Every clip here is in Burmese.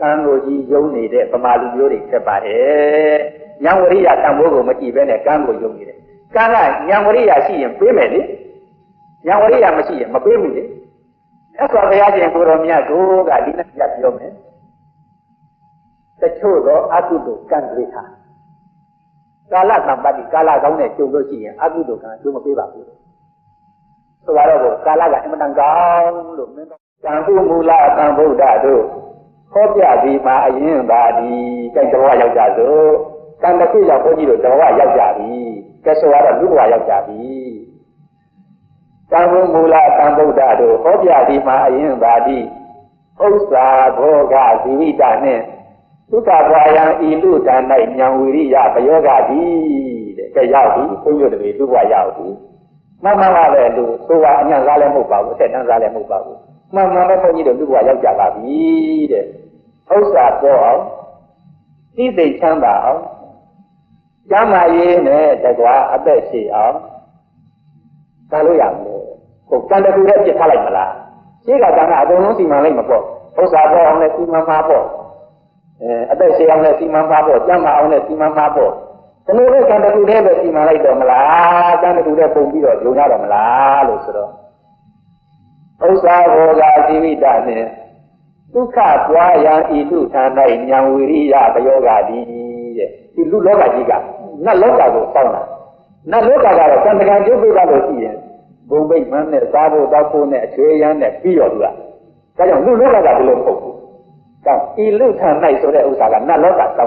ကံကိုကြီးယုံနေတဲ့ပမာလူမျိုးတွေဖြစ်ပါတယ်။ဉာဏ်ဝရိယတန်ဖိုးကိုမကြည့်ဘဲနဲ့ကံကိုယုံနေတယ်။ကံကဉာဏ်ဝရိယရှိရင်ပေးမယ်လေ။ဉာဏ်ဝရိယမရှိရင်မပေးဘူးလေ။အဲ့ဆိုဘုရားရှင်ကိုတော်မြတ်ကိုကဒီနေ့ပြပြောမယ်။တချို့သောအကုသိုလ်ကံတွေဟာကာလသံပတ်တိကာလကောင်းနဲ့ကြုံလို့ရှိရင်အကုသိုလ်ကံအကျိုးမပေးပါဘူး။ဆိုတော့ကာလကအင်မတန်ကောင်းလို့မင်းတို့ကံပုမူလကံဗုဒ္ဓတို့ ဟောပြပြီးမှအရင်ပါဒီကြိုက်တော်ရောက်ကြစို့ကံတစ်ခုရောက်ဘုန်းကြီးတို့တော်ရောက်ကြပြီကဲဆိုရတော့လူဘဝရောက်ကြပြီကံပုမူလကံဗုဒ္ဓတို့ဟောပြပြီးမှအရင်ပါဒီဥစ္စာဘောဂဇီဝိတနှင့်သုခဘွာယံဤလူတန်၌ဉာဏ်ဝိရိယပယောဂတိတဲ့ကဲရောက်ပြီဘုန်းကြီးတို့လူဘဝရောက်ပြီမှန်မှန်ပါပဲလူဆိုပါအညာစားလည်းမဟုတ်ပါဘူးအသက်တန်းစားလည်းမဟုတ်ပါဘူး မှန်မှန်ပဲဘုန်းကြီးတို့လူဘဝရောက်ကြပါပြီတဲ့ဥစ္စာပေါ်အောင်သိသိချမ်းသာအောင်ကျမ်းမာရေးနဲ့တကွာအသက်ရှိအောင်သာလို့ရမလို့ဟုတ်ကံတကူနဲ့ပြစ်ထားလိုက်မလားရှိကကံကအကုန်လုံးစီမံလိုက်မပေါ့ဥစ္စာပေါ်အောင်လည်းစီမံမှာပေါ့အဲအသက်ရှိအောင်လည်းစီမံမှာပေါ့ကျမ်းမာအောင်လည်းစီမံမှာပေါ့ဒီလိုလေကံတကူနဲ့ပဲစီမံလိုက်တော့မလားကံတကူနဲ့ပုံပြီးတော့ယုံရတော့မလားလို့ဆိုတော့ ဥစ္စာဘောဂာဇီဝိတနဲ့ဒုက္ခပွားရန်ဤသူဌာ၌ဉာဏ်ဝိရိယပယောဂာတိတဲ့ဒီလူလောကကြီးကနတ်လောကကိုစောင့်တာနတ်လောကကတော့ကံတကံကျုပ်ပြလို့ရှိရင်ဘုံဘိတ်မှန်းနဲ့စားဖို့တောက်ဖို့နဲ့အချွေရမ်းနဲ့ပြီးရောသူကဒါကြောင့်လူလောကကဒီလိုမဟုတ်ဘူး။ဒါဤလူဌာ၌ဆိုတဲ့ဥစ္စာကနတ်လောကစောင့်တာ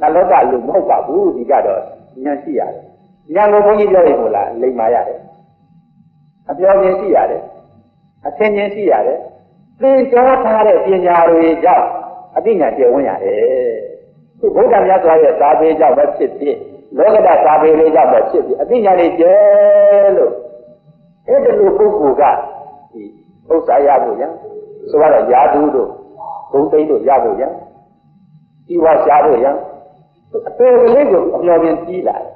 နတ်လောကလူမဟုတ်ပါဘူးဒီကတော့ဉာဏ်ရှိရတယ်။ဉာဏ်ကိုဘုန်းကြီးပြောရင်ဟိုလားလိမ္မာရတယ်။အပြောင်းခြင်းရှိရတယ်။ အသင်ခြင်းရှိရတယ်။သင်ကြားထားတဲ့ပညာတွေကြောင့်အသိဉာဏ်ကျေဝင်ရတယ်။ဒီဘုရားမြတ်စွာရဲ့သာပေကြောင့်ပဲဖြစ်ဖြစ်လောကဓာတ်သာပေလေးကြောင့်ပဲဖြစ်ဖြစ်အသိဉာဏ်တွေကျဲလို့အဲ့ဒီလိုပုဂ္ဂိုလ်ကဒီဥစ္စာရဖို့ရန်ဆိုတော့ယာသူတို့ဘုံသိတို့ရဖို့ရန်ဒီဝါရှားဖို့ရန်အပေကလေးကိုအမျော်မြင်ကြီးလာတယ်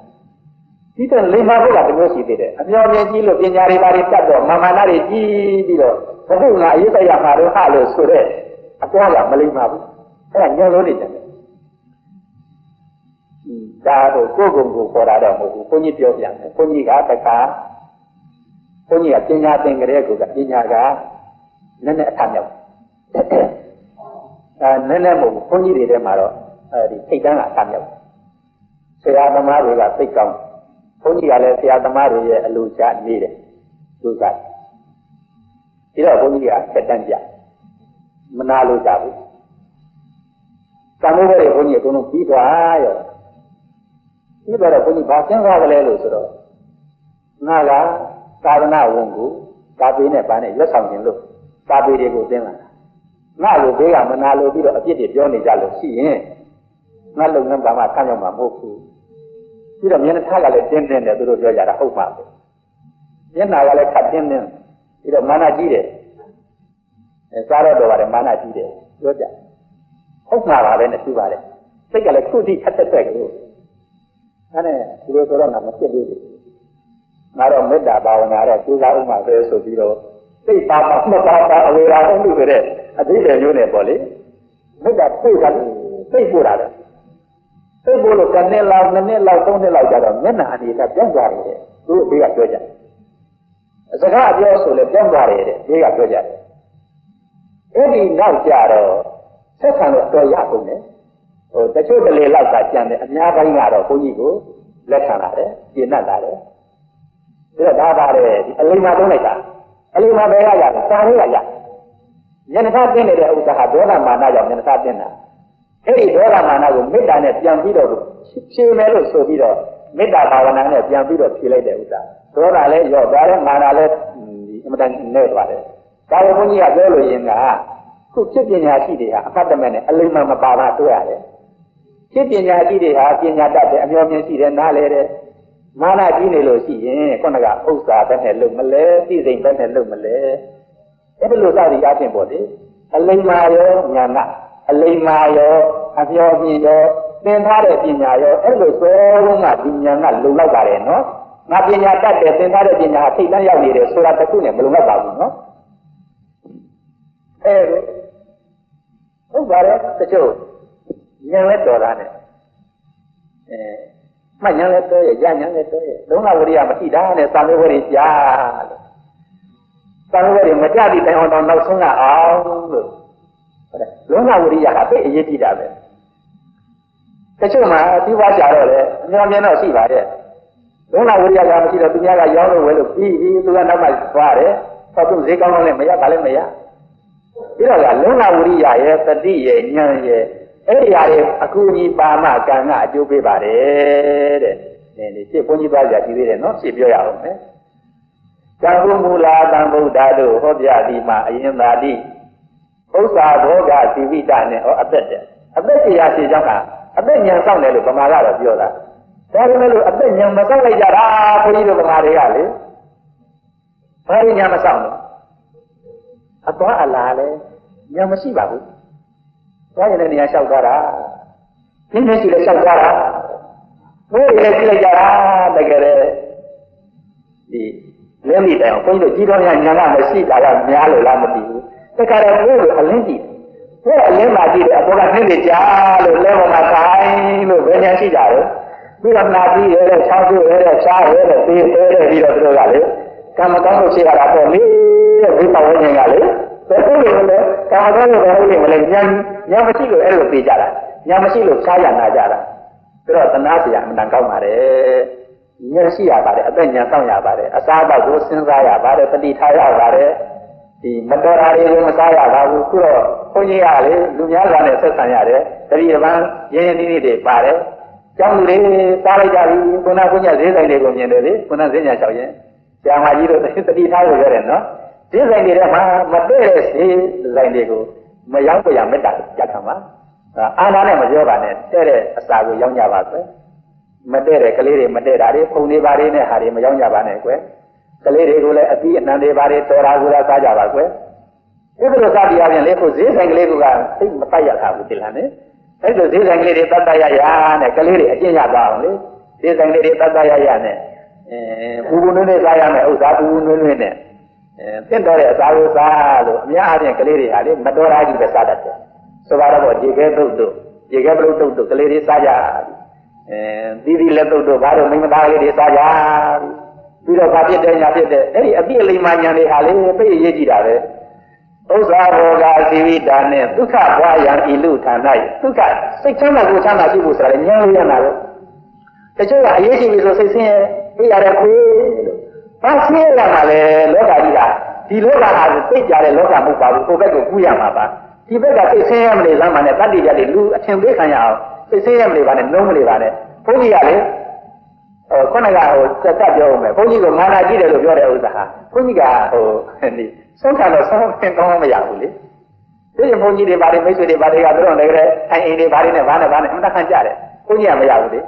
ဒီတဲ့လိမ္မာဘုရားတမျိုးရှိသေးတယ်အမျော်မြင်ကြီးလို့ပညာတွေပါတွေတတ်တော့မာမာနတွေကြီးပြီးတော့ဘုဟုငါအရေးတရမှာတော့ဟာလို့ဆိုတဲ့အပွားကမလိမ္မာဘူးအဲ့ဒါညှော်လို့နေတယ်ဒါတော့ကိုယ်ကုံကိုခေါ်တာတော့မဟုတ်ဘူးဘုန်းကြီးပြောပြန်တယ်ဘုန်းကြီးကတခါဘုန်းကြီးကပညာသင်ကြတဲ့ကူကပညာကနည်းနည်းအထမြောက်အဲနည်းနည်းမဟုတ်ဘူးဘုန်းကြီးတွေထဲမှာတော့အဲဒီထိတ်တန်းကအထမြောက်ဆရာသမားတွေကသိကောင်း ဘုန်းကြီးကလည်းဆရာသမားတွေရဲ့အလိုချနေတယ်သူကဒီတော့ဘုန်းကြီးကဆက်တန်းကြမနာလို့ကြဘူးသံဃာတွေဘုန်းကြီးအကုန်လုံးပြီးသွားရောပြီးတော့ဘုန်းကြီးဘာစဉ်းစားကြလဲလို့ဆိုတော့ငါကသာသနာဝန်ကိုကာပေနဲ့ဗာနဲ့ရွတ်ဆောင်ခြင်းလို့ကာပေတွေကိုသင်လာတာငါလိုဘေးကမနာလို့ပြီးတော့အပြစ်တွေပြောနေကြလို့ရှိရင်ငါလုံငန်းဘာမှဆန့်ရောက်မှာမဟုတ်ဘူး ပြီးတော့မျက်နှာထားကလည်းတင်းတင်းတယ်သူတို့ပြောကြတာဟုတ်ပါပဲမျက်နှာကလည်းခတ်တင်းတင်းပြီးတော့မာနကြီးတယ်အဲစားတော့တော့ပါတယ်မာနကြီးတယ်ပြောကြဟုတ်မှာပါပဲနဲ့သူပါတယ်စိတ်ကလည်းခုထိခက်တက်တက်ကိုအဲ့ဒါဒီလိုဆိုတော့ငါမဖြစ်သေးဘူးငါတော့မေတ္တာဘာဝနာတော့ကျူးစားဥမှာပဲဆိုပြီးတော့စိတ်ပါပါမပါပါအဝေရာဟုတ်လို့ဆိုတဲ့အတိတ်တွေမျိုးနဲ့ပေါ့လေမေတ္တာပြေတာစိတ်ပို့တာလေစိ တ်ပို့လို့တစ်နှစ်လောက်နှစ်နှစ်လောက်သုံးနှစ်လောက်ကြာတော့မျက်နှာအနေနဲ့ပြောင်းသွားတယ်သူ့အသေးကပြောကြတယ်စကားပြောဆိုလဲပြောင်းသွားတယ်တဲ့ဒီကပြောကြတယ်အဲ့ဒီနောက်ကြတော့ဆက်ဆံတော့တော်ရကုန်တယ်ဟိုတချို့တလေလောက်ကကြံတယ်အများပိုင်းကတော့ဘုန်းကြီးကိုလက်ခံလာတယ်ပြင်တ်လာတယ်ဒါတော့ဒါပါတယ်ဒီအလိမ္မာသုံးလိုက်တာအလိမ္မာပဲရရတာစာရင်းကရညနေသားသိနေတဲ့ဥစ္စာဟာဒေါသမာနကြောင့်ညနေသားသိနေတာ အဲ့ဒီဒေါသမာနကိုမေတ္တာနဲ့ပြန်ပြီးတော့ဖြေမယ်လို့ဆိုပြီးတော့မေတ္တာဘာဝနာနဲ့ပြန်ပြီးတော့ဖြေလိုက်တဲ့ဥစ္စာဒေါသလည်းရော့ဒါလည်းမာနလည်းအမှန်တန်နဲ့သွားတယ်ဒါကိုဘုန်းကြီးကပြောလို့ရင်ကခုဖြစ်ပညာရှိတွေဟာအဖတ်တမဲ့နဲ့အလိမ္မာမပါတာတွေ့ရတယ်ဖြစ်ပညာရှိတွေဟာပညာတတ်တယ်အမျောမြင်ရှိတယ်နားလဲတယ်မာနကြီးနေလို့ရှိရင်ခုနကဥစ္စာပဲနဲ့လုံမလဲသိစိတ်ပဲနဲ့လုံမလဲအဲ့ဒီလိုစသည်အချင်းပေါ့လေအလိမ္မာရောညာနာ အလိမ္မာရောအမျောမြင်ရောသင်ထားတဲ့ပညာရောအဲ့လိုဆိုတော့ကဒီဉာဏ်ကလုံလောက်ပါတယ်နော်ငါပညာတတ်တယ်သင်ထားတဲ့ပညာထိတ်တန်းရောက်နေတယ်ဆိုတာတခုနဲ့မလုံလောက်ပါဘူးနော်အဲဟုတ်ပါတယ်တချို့ဉာဏ်လည်းတော်တာနဲ့အဲမှတ်ဉာဏ်လည်းတော်ရဲ့ဉာဏ်ဉာဏ်လည်းတော်ရဲ့လုံးဝဝရိယမရှိတာနဲ့သံဃာဝရိကြားလို့သံဃာဝရိမကြသည့်တိုင်အောင်တော့နောက်ဆုံးကအောင်လို့ဟုတ်တယ် လုံးဝဝရိယကသိအရေးကြီးတာပဲတချို့မှာပြီးွားကြတော့လေအများများတော့ရှိပါရဲ့လုံးဝဝရိယကမရှိတော့သူများကရောင်းလို့ဝယ်လို့ပြီးပြီးသူကနောက်မှသွားတယ်ဟောသူဈေးကောင်းကောင်းနဲ့မရပါလဲမရပြီးတော့ကလုံးဝဝရိယရဲ့တတိရဲ့ဉာဏ်ရဲ့အဲ့ဒီဟာတွေအကူအညီပါမကံကအကျိုးပေးပါတယ်တဲ့ဒီဒီရှင်းဘုန်းကြီးပါကြရှိသေးတယ်နော်ရှင်းပြောရအောင်မယ်ကံဟုမူလာတံဗုဒ္ဓတို့ဟောပြသည်မှာအရင်သာတိ ဥစ္စာဘောဂသီဝိတနဲ့ဟောအသက်တဲ့အသက်တရားရှိကြောင်းကအသက်ဉာဏ်ဆောင်တယ်လို့ဗမာကတော့ပြောတာဒါပေမဲ့လို့အသက်ဉာဏ်မဆောင်လိုက်ကြတာဘုန်းကြီးတို့ဗမာတွေကလေဘာလို့ဉာဏ်မဆောင်လဲအသွားအလာလဲဉာဏ်မရှိပါဘူးသွားရင်လည်းနေရာလျှောက်သွားတာပြင်းပြင်းရှိလည်းလျှောက်သွားတာဘိုးရည်လည်းကြည့်လိုက်ကြတာတကယ်လေဒီလင်းမိတယ်ဘုန်းကြီးတို့ကြီးတော်များညာကမရှိတာကများလို့လားမသိဘူး တခါတော့ဘိုးကအလင်းကြည့်ဘိုးအလင်းမှကြည့်တယ်အပေါ်ကနှင်းနေကြလို့လဲပေါ်မှာခိုင်းလို့ဘယ်ညာရှိကြလဲပြီးတော့နာပြီးရဲတဲ့ချောင်းကျရဲတဲ့ရှားရဲတဲ့သေးသေးတဲ့ပြီးတော့သူတို့ကလေကံမကောင်းလို့ရှိရတာပေါ့လေတဲ့ဝိပဝိညာဉ်ကလေဘယ်လိုလဲလဲကာမဂုဏ်ကိုဘယ်လိုလဲမလဲဉာဏ်ဉာဏ်မရှိလို့အဲ့လိုသိကြတာဉာဏ်မရှိလို့ရှားရနာကြတာဒါတော့တနာစရာအမှန်တန်ကောင်းပါတယ်ဉာဏ်ရှိရပါတယ်အသက်ဉာဏ်ဆောင်ရပါတယ်အစားအသောက်ကိုစဉ်းစားရပါတယ်ပဋိထားရပါတယ် ဒီမတော်တာတွေကိုမစားရပါဘူးခုတော့ဘုန်းကြီးကလေလူများစွာနဲ့ဆက်ဆံရတယ်တတိယပန်းရင်းရင်းနှီးနှီးတွေပါတယ်ကျောင်းလူတွေစားလိုက်ကြပြီခုနကဘုညာဈေးဆိုင်တွေကိုမြင်တယ်လေခုနဈေးညာလျှောက်ရင်ဆရာမကြီးတို့တတိထားလို့ရတယ်နော်ဈေးဆိုင်တွေထဲမှာမတည့်တဲ့ဈေးဆိုင်တွေကိုမရောက်ကြရမေတ္တာကြခံပါအာနာနဲ့မပြောပါနဲ့တဲ့တဲ့အစာကိုရောက်ကြပါကွယ်မတဲ့တဲ့ကလေးတွေမတဲ့တာတွေဖုန်နေပါတွေနဲ့ဟာတွေမရောက်ကြပါနဲ့ကွယ် ကလေးတွေကိုလည်းအပြီးအနှံတွေပါတွေတော်တာကိုသာစားကြပါကွယ်အဲ့ဒါလိုစားပြရပြန်လေခုဈေးဆိုင်ကလေးကသိမပတ်ရတာဘူးဒီလားနဲ့အဲ့လိုဈေးဆိုင်ကလေးတွေတတ်တရရနဲ့ကလေးတွေအကျင့်ရပါအောင်လေဈေးဆိုင်လေးတွေတတ်တရရနဲ့အဲပူပူနွေးနွေးစားရမယ်ဥစ္စာပူပူနွေးနွေးနဲ့အဲတင့်တော်တဲ့အစာကိုစားလို့အများအားဖြင့်ကလေးတွေဟာလေမတော်တာကြီးပဲစားတတ်တယ်ဆိုပါတော့ဒီကဲတုတ်တို့ဒီကဲပလုတ်တုတ်တို့ကလေးတွေစားကြအဲသီးသီးလက်တုတ်တို့ဘာလို့မိမသားလေးတွေစားကြ ပြီးတော့ဘာဖြစ်တယ်ညာဖြစ်တယ်အဲ့ဒီအပြည့်အလိမ္မာညာတွေဟာလေပြည့်ရေးကြည့်တာပဲဥစ္စာဘောဂဇီဝိတာနဲ့ဒုက္ခဘွားယံဤလူဌာန၌ဒုက္ခစိတ်ချမ်းသာကိုချမ်းသာရှိဖို့ဆိုတာလည်းဉာဏ်လေးရမှာပဲတချို့ကအရေးရှိပြီဆိုစိတ်ဆင်းရဲအေးရတဲ့ခွေးလို့ဘာဆင်းရဲရမှာလဲလောကကြီးကဒီလောကဟာသိကြတဲ့လောကမဟုတ်ပါဘူးကိုယ့်ဘက်ကိုကူးရမှာပါဒီဘက်ကစိတ်ဆင်းရဲမနေလမ်းမှာနဲ့တတ္တိကြတယ်လူအထင်သေးခံရအောင်စိတ်ဆင်းရဲမနေပါနဲ့နှုံးမနေပါနဲ့ဘုန်းကြီးကလေ ဟိုခုနကဟိုစက်တက်ပြောဦးမယ်ဘုန်းကြီးကမာနာကြည့်တယ်လို့ပြောတဲ့ဥစ္စာဟာဘုန်းကြီးကဟိုဒီဆုံးခံတော့ဆုံးခင်ကောင်းမရဘူးလေဒီရင်ဘုန်းကြီးတွေဘာတွေမိတ်ဆွေတွေဘာတွေကတို့တော့လည်းအိမ်အိမ်တွေဘာတွေနဲ့ဘာနဲ့ဘာနဲ့အမှန်တခန့်ကြတယ်ဘုန်းကြီးကမရဘူးလေ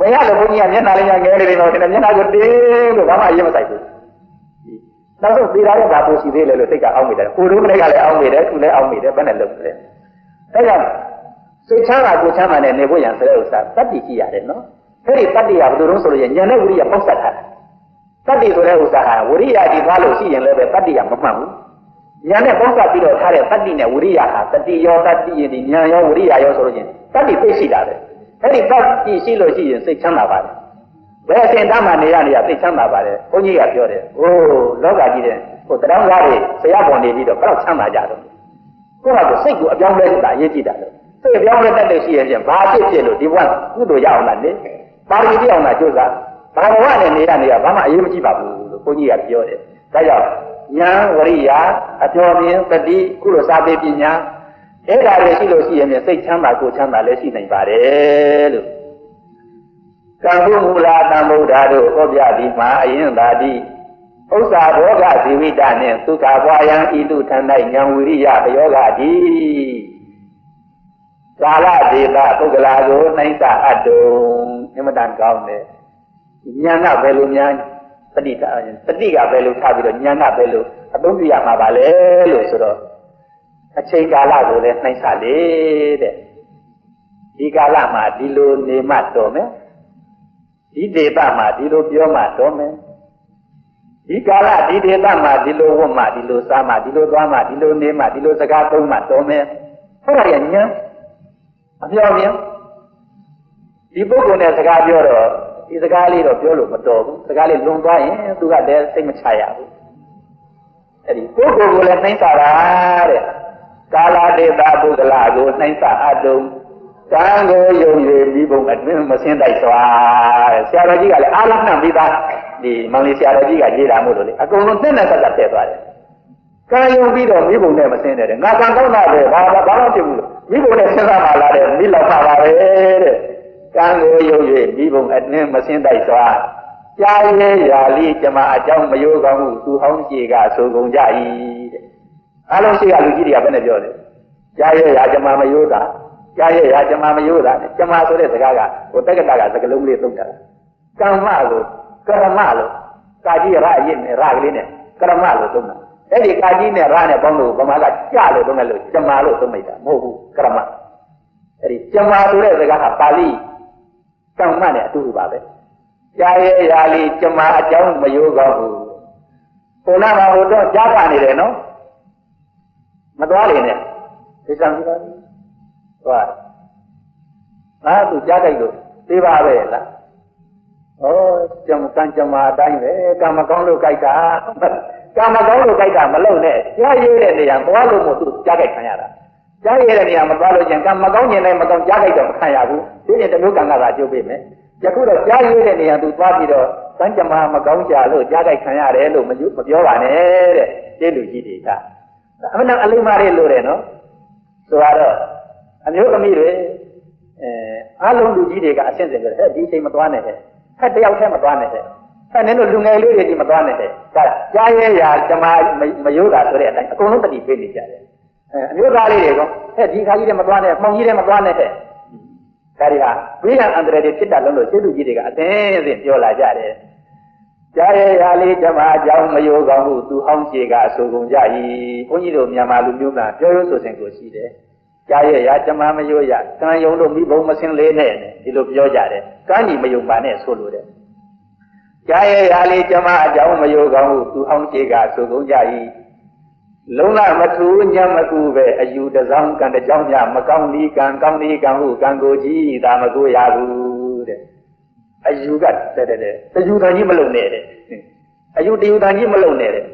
မရလို့ဘုန်းကြီးကမျက်နှာလေးကငဲနေတယ်တော့ဒီမျက်နှာကိုတင်းလို့ဘာမှအရေးမဆိုင်ဘူးနောက်ဆုံးသေတာရဲ့ဘာပိုရှိသေးလဲလို့စိတ်ကအောင်းမိတယ်ကိုတို့ကလည်းအောင်းမိတယ်သူလည်းအောင်းမိတယ်ဘယ်နဲ့လုပ်လဲဒါကြောင့်စိတ်ချမ်းသာကိုချမ်းသာနဲ့နေဖို့ရန်ဆိုတဲ့ဥစ္စာတတ္တိကြည့်ရတယ်နော် အဲ့ဒီတတ္တိကဘယ်လိုလုပ်ဆိုလို့ရညာနဲ့ဝိရိယပေါက်ဆက်ထားတာတတ္တိဆိုတဲ့ဥစ္စာဟာဝိရိယဒီသွားလို့ရှိရင်လည်းပဲတတ္တိကမမှန်ဘူးညာနဲ့ပေါက်ဆက်ပြီးတော့ထားတဲ့တတ္တိနဲ့ဝိရိယဟာတတိယောတတ္တိယဒီညာရောဝိရိယရောဆိုလို့ချင်းတတ္တိသိရှိတာပဲအဲ့ဒီတတ္တိရှိလို့ရှိရင်စိတ်ချမ်းသာပါတယ်ဘယ်အစဉ်တမ်းမှနေရနေရသိချမ်းသာပါတယ်ဘုန်းကြီးကပြောတယ်အိုးလောကကြီးတဲ့ဟိုတရားကားတွေဆရာပေါ်နေပြီးတော့ဘယ်တော့ချမ်းသာကြတော့ကိုယ့်ဟာကိုစိတ်ကိုအပြောင်းလဲတာအရေးကြီးတာလို့စိတ်အပြောင်းလဲတတ်လို့ရှိရင်ဖြင့်ဘာဖြစ်ဖြစ်လို့ဒီဘဝကုသိုလ်ရအောင်လားလေ ပါရမီပြအောင်လားကြိုးစားဘာဘဝနဲ့နေရနေရဘာမှအရေးမကြီးပါဘူးလို့ဘုန်းကြီးကပြောတယ်ဒါကြောင့်ဉာဏ်ဝရိယအကျော်မြင်တတိကုလိုစာပေပညာအဲ့ဒါတွေရှိလို့ရှိရင်စိတ်ချမ်းသာကိုချမ်းသာလည်းရှိနိုင်ပါတယ်လို့ကံဟုမူလာတံဗုဒ္ဓတို့ဟောပြသည်မှာအရင်သာတိဥစ္စာဘောဂဇီဝိတနှင့်သုခဘွာယံဤလူထံ၌ဉာဏ်ဝိရိယပယောဂတိ ကာလဒေတာပုဂ္ဂလာကိုနှိမ့်စာအပ်တုံအမတန်ကောင်းတယ်ဉာဏ်ကဘယ်လိုများတတိတာတတိကဘယ်လိုထားပြီးတော့ဉာဏ်ကဘယ်လိုအသုံးပြရမှာပါလဲလို့ဆိုတော့အချိန်ကာလကိုလည်းနှိမ့်စာလေတဲ့ဒီကာလမှာဒီလိုနေမှတော်မယ်ဒီဒေသမှာဒီလိုပြောမှတော်မယ်ဒီကာလဒီဒေသမှာဒီလိုဝတ်မှဒီလိုစားမှဒီလိုသွားမှဒီလိုနေမှဒီလိုစကားသုံးမှတော်မယ်ဟအဲ့ဒါကြီးညာ အပြောင်းပြန်ဒီပုဂ္ဂိုလ်နဲ့စကားပြောတော့ဒီစကားလေးတော့ပြောလို့မတော်ဘူးစကားလေးလွန်သွားရင်သူကလည်းစိတ်မချရဘူးအဲ့ဒီပုဂ္ဂိုလ်ကိုလည်းနှိမ့်တာတဲ့ကာလတေတာပုဂ္ဂလာကိုနှိမ့်တာအတုံကံကိုယုံရည်ပြီးပုံအတွင်းမစင်းတိုက်စွာတဲ့ဆရာတော်ကြီးကလည်းအာလနှံပြီးသားဒီမင်္ဂလီဆရာတော်ကြီးကရေးတာမို့လို့လေအကုန်လုံးနဲ့နဲ့သက်သက်ထည့်သွားတယ်ကံယုံပြီးတော့မိဘုံနဲ့မစင်းတယ်ငါကံကောင်းတာပဲဘာဘာမှဖြစ်ဘူးလို့ မိဘုံနဲ့စဉ်းစားမှလာတယ်မိလောက်ပါပါပဲတဲ့ကံကိုယုံ၍မိဘုံအတွင်းမစင်းတိုက်စွာကြားရဲရာလီကျမအကြောင်းမယိုးကောင်းမှုသူဟောင်းကြီးကဆိုကုန်ကြ၏တဲ့အားလုံးရှိကလူကြီးတွေကဘယ်နဲ့ပြောလဲကြားရဲရာကျမမယိုးတာကြားရဲရာကျမမယိုးတာကျမဆိုတဲ့စကားကဟိုတက္ကတာကစကလုံးလေးသုံးတာကမ္မလို့ကရမလို့ကာကြီးရအရင်နဲ့ရကလေးနဲ့ကရမလို့သုံးတာ အဲ့ဒီကာကြီးနဲ့ရနဲ့ပေါင်းလို့ဗမာကကြလို့သုံးတယ်လို့ကျမလို့သုံးလိုက်တာမဟုတ်ဘူးကရမအဲ့ဒီကျမဆိုတဲ့စကားကပါဠိကမ္မနဲ့အတူတူပါပဲကြားရဲရာလေးကျမအကြောင်းမယိုးကောင်းဘူးဘုရားမှာဟိုတော့ကြားကနေတယ်နော်မသွားလေနဲ့သိစံကြည့်ပါဦးသွားငါသူကြားကြိုက်လို့သိပါပဲလားဩကြံကံကြမအတိုင်းပဲကံမကောင်းလို့ကြိုက်တာ ကံမကောင်းလို့ကြိုက်တာမလုံနဲ့ကြားရဲတဲ့နေရာသွားလို့မို့သူကြားကြိုက်ခံရတာကြားရဲတဲ့နေရာမသွားလို့ချင်းကံမကောင်းရင်လည်းမကောင်းကြားကြိုက်တော့မခံရဘူးဒီနေ့တမျိုးကံကသာကျုပ်ပေးမယ်ယခုတော့ကြားရတဲ့နေရာသူသွားပြီးတော့စံကြမမကောင်းကြလို့ကြားကြိုက်ခံရတယ်လို့မပြောပါနဲ့တဲ့ကျေးလူကြီးတွေကအမှန်အလိမ္မာတွေလို့တယ်နော်ဆိုတော့အမျိုးသမီးတွေအဲအားလုံးလူကြီးတွေကအဆင့်ဆင့်ပြောတယ်ဒီချိန်မသွားနဲ့ဟဲ့ဟဲ့တယောက်တည်းမသွားနဲ့ဟဲ့ ဟဲ့နင်တို့လူငယ်လေးတွေဒီမသွားနဲ့ဟဲ့ဒါကြားရရာဓမ္မမယိုးတာဆိုတဲ့အတိုင်းအကုန်လုံးတတိပေးနေကြတယ်အဲအမျိုးသားလေးတွေကဟဲ့ဒီခါကြီးတွေမသွားနဲ့မှောင်ကြီးတွေမသွားနဲ့ဟဲ့ဒါတွေဟာဝိရံအန္တရာယ်တွေဖြစ်တာလုံးလို့ရှင်းလူကြီးတွေကအသိအသိပြောလာကြတယ်ကြားရရာလေးဓမ္မအကြောင်းမယိုကောင်းမှုသူဟောင်းရှိကအဆိုကုန်ကြ၏ဘုန်းကြီးတို့မြန်မာလူမျိုးကပြောရိုးဆိုစဉ်ကိုရှိတယ်ကြားရရာဓမ္မမယိုရကံယုံတို့မိဘုံမစင်းလေးနဲ့ဒီလိုပြောကြတယ်ကံကြီးမယုံပါနဲ့ဆိုလို့တယ် ကြားရရာလေးဓမ္မအကြောင်းမယိုကောင်းမှုသူဟောင်းရှိကအဆိုကုန်ကြ၏လုံးလမထူးညမကူပဲအယူတစောင်းကံတကြောင်းများမကောင်းဤကံကောင်းဤကံဟုကံကိုကြီးသာမကိုရဘူးတဲ့အယူကတဲ့တဲ့တယူတန်ကြီးမလုံနဲ့တဲ့အယူတယူတန်ကြီးမလုံနဲ့တဲ့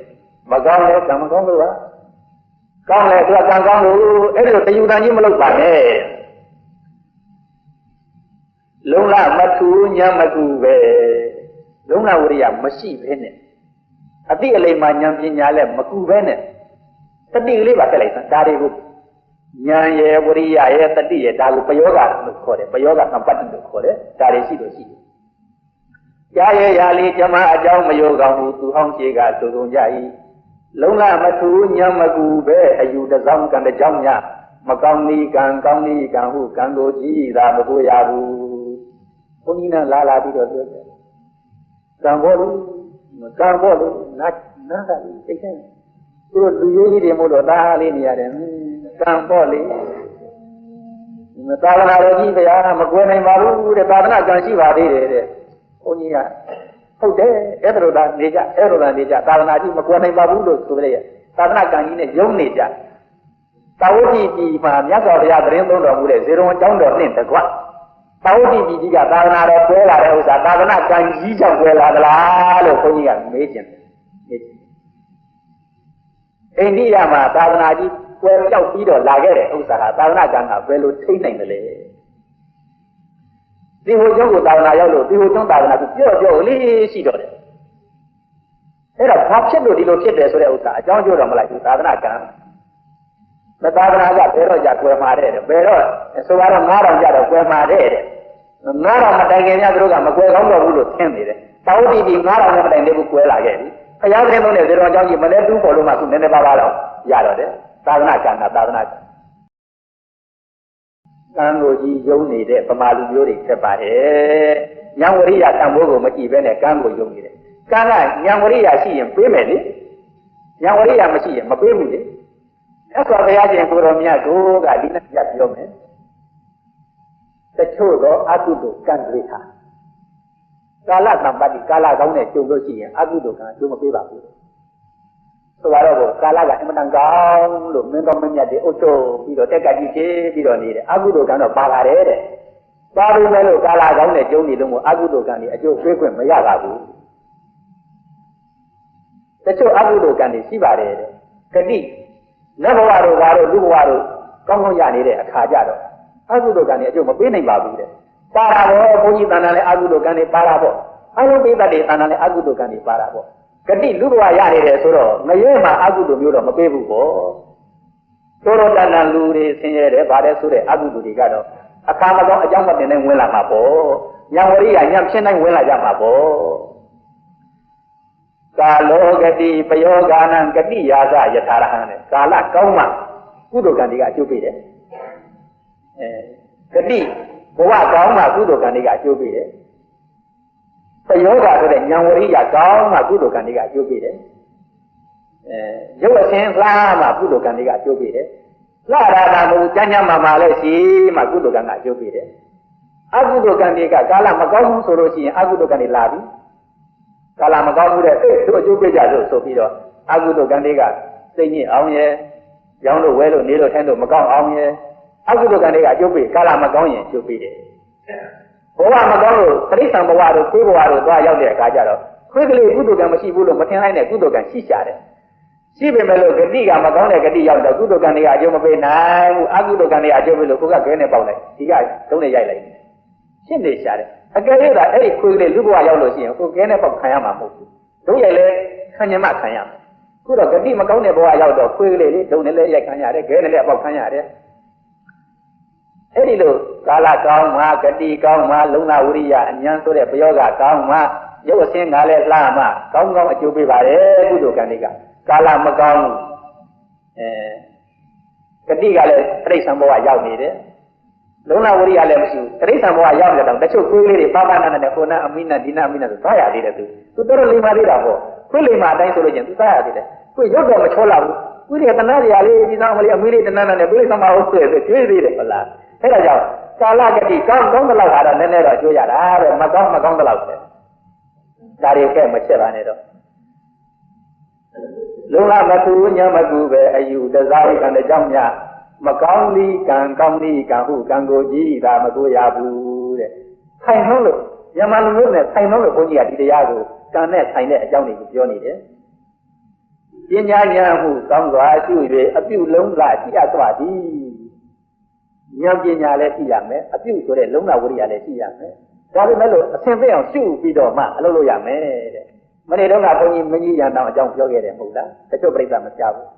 မကောင်းလဲကံမကောင်းလို့ပါကောင်းလဲသူကကံကောင်းလို့အဲ့ဒီလိုတယူတန်ကြီးမလုံပါနဲ့လုံးလမထူးညမကူပဲ လုံးလဝရိယမရှိဘဲနဲ့အတိအလိမ္မာဉာဏ်ပညာလည်းမကူဘဲနဲ့တတိကလေးပါတက်လိုက်စမ်းဒါတွေကိုဉာဏ်ရဲ့ဝရိယရဲ့တတိရဲ့ဒါကိုပယောဂလို့ခေါ်တယ်ပယောဂသံပတ္တိလို့ခေါ်တယ်ဒါတွေရှိလို့ရှိတယ်ကြားရဲ့ရာလေးကျမအကြောင်းမယောကောင်းဘူးသူဟောင်းရှိကသူကုန်ကြ၏လုံးလမထူးညံမကူပဲအယူတစောင်းကံတကြောင်းညမကောင်းနီကံကောင်းနီကံဟုကံကိုကြည်သာမကိုရဘူးဘုန်းကြီးနဲ့လာလာပြီးတော့ပြောတယ် ကံဘောလို့ကံဘောလို့နာနာတာသိတဲ့သူတို့လူရိုးကြီးတွေမို့လို့ဒါလေးနေရတယ်ကံပေါ့လေသာသနာတော်ကြီးဗျာမကွယ်နိုင်ပါဘူးတဲ့သာသနာကံရှိပါသေးတယ်တဲ့ဘုန်းကြီးကဟုတ်တယ်အဲ့ဒါလိုသာနေကြအဲ့လိုသာနေကြသာသနာကြီးမကွယ်နိုင်ပါဘူးလို့ဆိုလိုက်ရသာသနာကံကြီးနဲ့ယုံနေကြသာဝတိပြည်မှာမြတ်စွာဘုရားသတင်းသုံးတော်မူတဲ့ဇေရုံအကြောင်းတော်နှင့်တကွ သာဝတိပြည်ကြီးကသာသနာတော်ကွဲလာတဲ့ဥစ္စာသာသနာကံကြီးကြောင့်ကွဲလာသလားလို့ဘုန်းကြီးကမေးခြင်းမေးခြင်းအိန္ဒိယမှာသာသနာကြီးကွယ်ပြောက်ပြီးတော့လာခဲ့တဲ့ဥစ္စာဟာသာသနာကံကဘယ်လိုထိမ့်နိုင်တယ်လဲဒီဟိုကျောင်းကိုသာသနာရောက်လို့ဒီဟိုကျောင်းသာသနာကိုပြော့ပြော့လေးရှိတော့တယ်အဲ့တော့ဘာဖြစ်လို့ဒီလိုဖြစ်တယ်ဆိုတဲ့ဥစ္စာအကြောင်းကျတော့မလိုက်ဘူးသာသနာကံမသာသနာကဘယ်တော့ကြာကွယ်မှာတဲ့ဘယ်တော့ဆိုတော့9000ကြာတော့ကွယ်မှာတဲ့ 9000မတိုင်ခင်များသူတို့ကမကွယ်ကောင်းတော့ဘူးလို့ထင်နေတယ်တာဝတိဒီ9000နဲ့မတိုင်သေးဘူးကွယ်လာခဲ့ပြီဘုရားသခင်သုံးတဲ့ဇေရောအကြောင်းကြီးမလဲတူးပေါ်လို့မှသူနည်းနည်းပါးပါးတော့ရတော့တယ်သာသနာကံကသာသနာကံကံကိုကြီးယုံနေတဲ့ပမာလူမျိုးတွေဖြစ်ပါတယ်ဉာဏ်ဝရိယတန်ဖိုးကိုမကြည့်ဘဲနဲ့ကံကိုယုံနေတယ်ကံကဉာဏ်ဝရိယရှိရင်ပေးမယ်လေဉာဏ်ဝရိယမရှိရင်မပေးဘူးလေအဲ့ဆိုဘုရားရှင်ကိုတော်မြတ်တို့ကဒီနေ့ပြပြောမယ် တချို့တော့အတုတုကံတွေဟာကာလသံပတ္တိကာလကောင်းနဲ့ကြုံလို့ရှိရင်အကုသိုလ်ကံအကျိုးမပေးပါဘူးဆိုတော့ကာလကအင်မတန်ကောင်းလို့မင်းတော်မမြတ်တွေအုပ်ချုပ်ပြီးတော့တက်ကကြီးဖြစ်ပြီးတော့နေတယ်အကုသိုလ်ကံတော့ပါလာတယ်တဲ့ပါပြီမဲ့လို့ကာလကောင်းတဲ့ကျုံနေလို့မို့အကုသိုလ်ကံတွေအကျိုးပေးခွင့်မရပါဘူးတချို့အကုသိုလ်ကံတွေရှိပါတယ်တဲ့ဂတိလက်ဘဝတို့ဘာတို့လူဘဝတို့ကောင်းကောင်းရနေတဲ့အခါကြတော့ အကုသိုလ်ကံတွေအကျိုးမပေးနိုင်ပါဘူးတဲ့ပါတာပေါ့ဘုန်းကြီးတန်တာလည်းအကုသိုလ်ကံတွေပါတာပေါ့အလုံးပိသတ်တွေတန်တာလည်းအကုသိုလ်ကံတွေပါတာပေါ့ဂတိလူဘဝရနေတယ်ဆိုတော့ငရဲမှာအကုသိုလ်မျိုးတော့မပေးဘူးပေါ့တော်တော်တန်တန်လူတွေဆင်းရဲတယ်ဗါတဲ့ဆိုတဲ့အကုသိုလ်တွေကတော့အခါမကောင်းအကြောင်းမတင်နိုင်ဝင်လာမှာပေါ့ညံဝရိယညံဖြစ်နိုင်ဝင်လာကြမှာပေါ့ကာလောဂတိပယောဂာနံဂတိယာသယထာရဟံနဲ့ကာလကောင်းမှကုသိုလ်ကံတွေကအကျိုးပေးတယ် အဲဂတိဘဝကောင်းမှကုသိုလ်ကံတွေကအကျိုးပေးတယ်ပယောဂဆိုတဲ့ဉာဏ်ဝရိယကောင်းမှကုသိုလ်ကံတွေကအကျိုးပေးတယ်အဲရုပ်အစဉ်လှမ်းမှကုသိုလ်ကံတွေကအကျိုးပေးတယ်လှရတာမဟုတ်ကျမ်းကျမ်းမာမာလည်းရှိမှကုသိုလ်ကံကအကျိုးပေးတယ်အကုသိုလ်ကံတွေကကာလမကောင်းဘူးဆိုလို့ရှိရင်အကုသိုလ်ကံတွေလာပြီကာလမကောင်းဘူးတဲ့အဲ့သူအကျိုးပေးကြလို့ဆိုပြီးတော့အကုသိုလ်ကံတွေကစိတ်ညစ်အောင်ရဲ့ရောင်းလို့ဝဲလို့နေလို့ထိုင်လို့မကောင်းအောင်ရဲ့ အကုသိုလ်ကံတွေကအကျိုးပေးကာလမကောင်းရင်အကျိုးပေးတယ်ဘဝမကောင်းလို့တိရစ္ဆာန်ဘဝတို့ကိုယ်ဘဝတို့သွားရောက်တဲ့အခါကျတော့ခွေးကလေးကုသိုလ်ကံမရှိဘူးလို့မထင်လိုက်နဲ့ကုသိုလ်ကံရှိရှာတယ်ရှိပေမဲ့လို့ဂတိကမကောင်းတဲ့ဂတိရောက်တော့ကုသိုလ်ကံတွေကအကျိုးမပေးနိုင်ဘူးအကုသိုလ်ကံတွေအကျိုးပေးလို့ကိုကခဲနဲ့ပေါက်လိုက်ဒီကတုံးနဲ့ရိုက်လိုက်ရှင်းနေရှာတယ်အကယ်၍သာအဲ့ဒီခွေးကလေးလူဘဝရောက်လို့ရှိရင်ကိုကဲနဲ့ပေါက်ခံရမှာမဟုတ်ဘူးတုံးရိုက်လဲခံညမခံရမှာခုတော့ဂတိမကောင်းတဲ့ဘဝရောက်တော့ခွေးကလေးလေးတုံးနဲ့လဲရိုက်ခံရတယ်ခဲနဲ့လဲပေါက်ခံရတယ် အဲ့ဒီလိုကာလကောင်းမှဂတိကောင်းမှလုံလဝရိယအញ្ញံဆိုတဲ့ပယောဂကောင်းမှရုပ်အစင်းကလည်းလှမှကောင်းကောင်းအကျိုးပေးပါတယ်ကုသိုလ်ကံတွေကကာလမကောင်းအဲဂတိကလည်းပြိဋ္ဌာန်ဘဝရောက်နေတယ်လုံလဝရိယလည်းမရှိဘူးပြိဋ္ဌာန်ဘဝရောက်နေတော့တချို့ခွေးလေးတွေပါပါနာနဲ့ကိုနာအမိနာဒီနာအမိနာဆိုသွားရသေးတယ်သူသူတော်တော်လိမ္မာသေးတာပေါ့ခွေးလိမ္မာအတိုင်းဆိုလို့ချင်းသူသွားရသေးတယ်ခွေးရုပ်တော့မချောလာဘူးခွေးတွေတနာကြရလေးဒီသားမလေးအမိလေးတနာနာနဲ့ပြိဋ္ဌာန်ဘဝဟုတ်တယ်ကျွေးသေးတယ်ဟုတ်လား အဲ့ဒါကြောင့်ကာလဂတိကောင်းကောင်းတဲ့လောက်ကတော့နည်းနည်းတော့ကျွေးရတာတဲ့မကောင်းမကောင်းတဲ့လောက်ပဲဒါတွေကဲမချက်ပါနဲ့တော့လုံလမတူညမကူပဲအယူတစားကံတဲ့ကြောင့်ညမကောင်းလီကံကောင်းလီကံဟုကံကိုကြီးတာမကိုရဘူးတဲ့ခိုင်နှုံးလို့ညမလူမျိုးနဲ့ခိုင်နှုံးလို့ဘုန်းကြီးကဒီတရားကိုကံနဲ့ဆိုင်တဲ့အကြောင်းတွေကိုပြောနေတယ်ပညာဉာဏ်ဟုကောင်းစွာရှု၍အပြုလုံးလာရှိအပ်သွားသည် ဉာဏ်ပညာလည်းရှိရမယ်အပြုဆိုတဲ့လုံးလာဝိရိယလည်းရှိရမယ်ဒါပေမဲ့လို့အဆင်ပြေအောင်ရှုပြီးတော့မှအလုပ်လုပ်ရမယ်တဲ့မနေ့တုန်းကဘုန်းကြီးမင်းကြီးရန်တောင်အကြောင်းပြောခဲ့တယ်မဟုတ်လားတချို့ပြိဿမကြားဘူး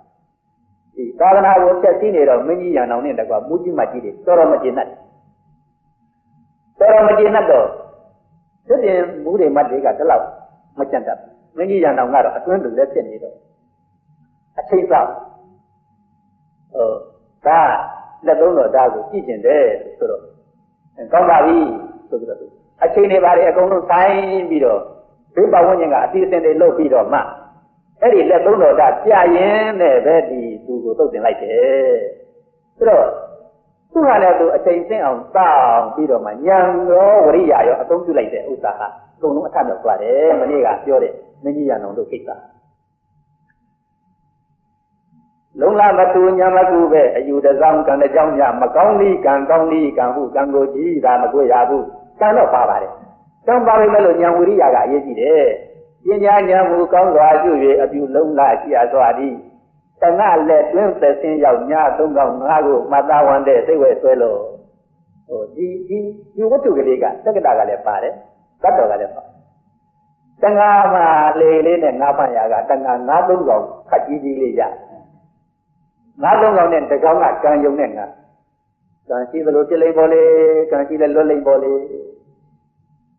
ဒီသာသနာကိုဖြတ်သိနေတော့မင်းကြီးရန်တောင်နဲ့တကွာမူကြီးမကြီးတွေတော်တော်မကျေနပ်တော်တော်မကျေနပ်တော့သစ်တင်မူတွေမတ်တွေကတလောက်မကြံတတ်မင်းကြီးရန်တောင်ကတော့အတွင်းတူလည်းဖြစ်နေတော့အချိန်စောင့်ဟိုဒါ လက်သုံးတော်သားကိုကြည့်ကျင်တယ်ဆိုတော့ကောင်းပါပြီဆိုပြီးတော့အချိန်တွေပါတယ်အကုန်လုံးဆိုင်ပြီးတော့ဘေးပဝန်းကျင်ကအစီအစဉ်တွေလုပ်ပြီးတော့မှအဲ့ဒီလက်သုံးတော်ကပြရင်နဲ့ပဲဒီသူကိုသုတ်တင်လိုက်တယ်ဆိုတော့သူကလည်းသူအချိန်စင်းအောင်တောင်းပြီးတော့မှညံရောဝရိယရောအသုံးပြုလိုက်တဲ့ဥစ္စာဟာအကုန်လုံးအထမြောက်သွားတယ်မနေ့ကပြောတဲ့မင်းကြီးရံတော်တို့ကိစ္စ လုံလမတူညာမကူပဲအယူတစောင်းကံတဲ့ကြောင့်ညမကောင်းလီကံကောင်းလီကံဟုကံကိုကြည်တာမကိုရဘူးကံတော့ပါပါတယ်ကံပါပေမဲ့လို့ဉာဏ်ဝိရိယကအရေးကြီးတယ်ပညာဉာဏ်မူကောင်းစွာကျွ၍အပြုလုံးလာရှိရစွာသည်တဏလက်တွင်းသက်စင်းရောက်ညသုံးကောင်ငါးကိုမသာဝန္တဲ့စိတ်ဝဲဆွဲလို့ဟိုဒီဒီဒီဝတ္ထုကလေးကသက္ကတာကလည်းပါတယ်သတ္တော်ကလည်းပါတဏှာမှာလေလေးနဲ့ငါးဖန်ရာကတဏှာငါးသုံးကောင်ခက်ကြီးကြီးလေးရ ငါးသုံးကောင်နဲ့တကောင်ကကံယုံနဲ့ငါကံရှိသလိုဖြစ်လိမ့်ပေါ်လေကံရှိလဲလွတ်လိမ့်ပေါ်လေ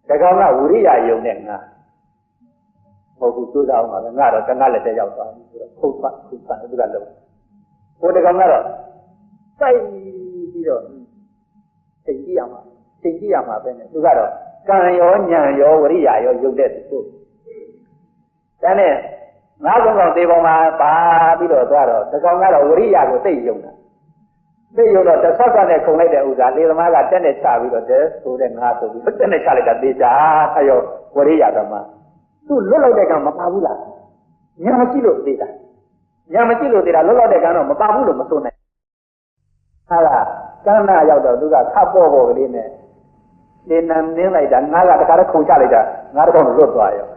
တကောင်ကဝိရိယယုံနဲ့ငါမဟုတ်ဘူးသိုးစားအောင်ပါပဲငါတော့တငါလက်တရောက်သွားပြီဆိုတော့ခုတ်သွားခုတ်သွားသူကလုံးကိုတကောင်ကတော့စိုက်ပြီးတော့သိကြည့်ရမှာသိကြည့်ရမှာပဲနဲ့သူကတော့ကံရောညံရောဝရိယရောယုံတဲ့သူဒါနဲ့ ငါးကောင်ကောင်သေပေါ်မှာပါပြီးတော့သွားတော့တကောင်ကတော့ဝရိယကိုသိယုံတာသိယုံတော့တဆွတ်ဆွတ်နဲ့ခုံလိုက်တဲ့ဥစ္စာလေသမားကတက်နဲ့ချပြီးတော့တဲဆိုတဲ့ငါဆိုပြီးတက်နဲ့ချလိုက်တာသေချာအယောဝရိယဓမ္မသူလွတ်လိုက်တဲ့ကောင်မပါဘူးလားညာမရှိလို့သေတာညာမကြည့်လို့သေးတာလောလောတဲ့ကံတော့မပါဘူးလို့မဆိုနိုင်ဟာလားကန်းနာရောက်တော့သူကခပ်ပေါ်ပေါ်ကလေးနဲ့နေနံနင်းလိုက်တာငါးကတခါတည်းခုန်ချလိုက်တာငါးတော့လွတ်သွားရော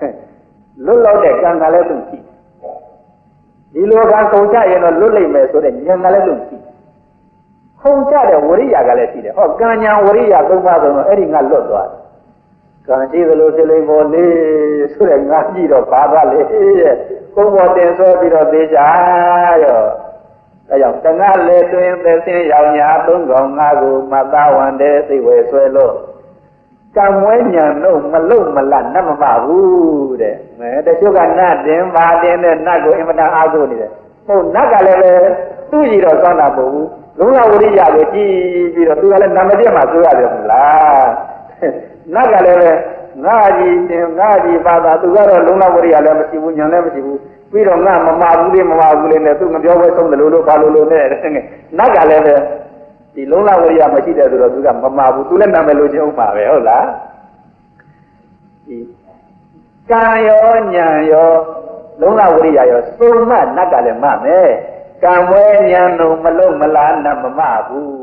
လွတ်လောက်တဲ့ကံကလည်းသူကြည့် ဒီလိုကံခုန်ချရင်တော့လွတ်လိမ့်မယ်ဆိုတဲ့ဉာဏ်ကလည်းသူကြည့်ခုန်ချတဲ့ဝရိယကလည်းရှိတယ်ဟောကံညာဝရိယသုံးပါးဆိုတော့အဲ့ဒီငါလွတ်သွားတယ်ကံရှိသလိုဖြစ်လိမ့်ပေါ်လေဆိုတဲ့ငါကြည့်တော့ဘာသာလေရဲ့ကိုယ်ပေါ်တင်ဆွဲပြီးတော့သေးချာရောအဲကြောင့်တငါလေသွင်းသက်စင်းရောင်ညာသုံးကောင်ငါကိုမသာဝန်တဲ့သိဝဲဆွဲလို့ ကံဝဲညာလို့မလုံမလတ်နတ်မမဘူးတဲ့မဲတချို့ကနတ်တင်ပါတင်တဲ့နတ်ကိုအင်မတန်အားကိုးနေတယ်ဟုတ်နတ်ကလည်းပဲသူ့ကြီးတော့စောင်းတာမဟုတ်ဘူးလုံးဝဝရိယကိုကြည်ပြီးတော့သူကလည်းနာမည်ပြမှာဆိုရတယ်မလားနတ်ကလည်းပဲငါကြီးတင်ငါကြီးပါတာသူကတော့လုံးဝဝရိယလည်းမရှိဘူးညာလည်းမရှိဘူးပြီးတော့ငါမမဘူးလေးမမဘူးလေးနဲ့သူငပြောပဲဆုံးတယ်လို့လို့ဘာလို့လို့နဲ့နတ်ကလည်းပဲ ဒီလုံးဝဝရိယမရှိတဲ့ဆိုတော့သူကမမဘူးသူလည်းနာမည်လို့ချင်းဥပ္ပါပဲဟုတ်လားဒီကံရောညာရောလုံးဝဝရိယရောသုံးမနတ်ကလည်းမမယ်ကံဝဲညာလုံးမလုံးမလားနတ်မမဘူး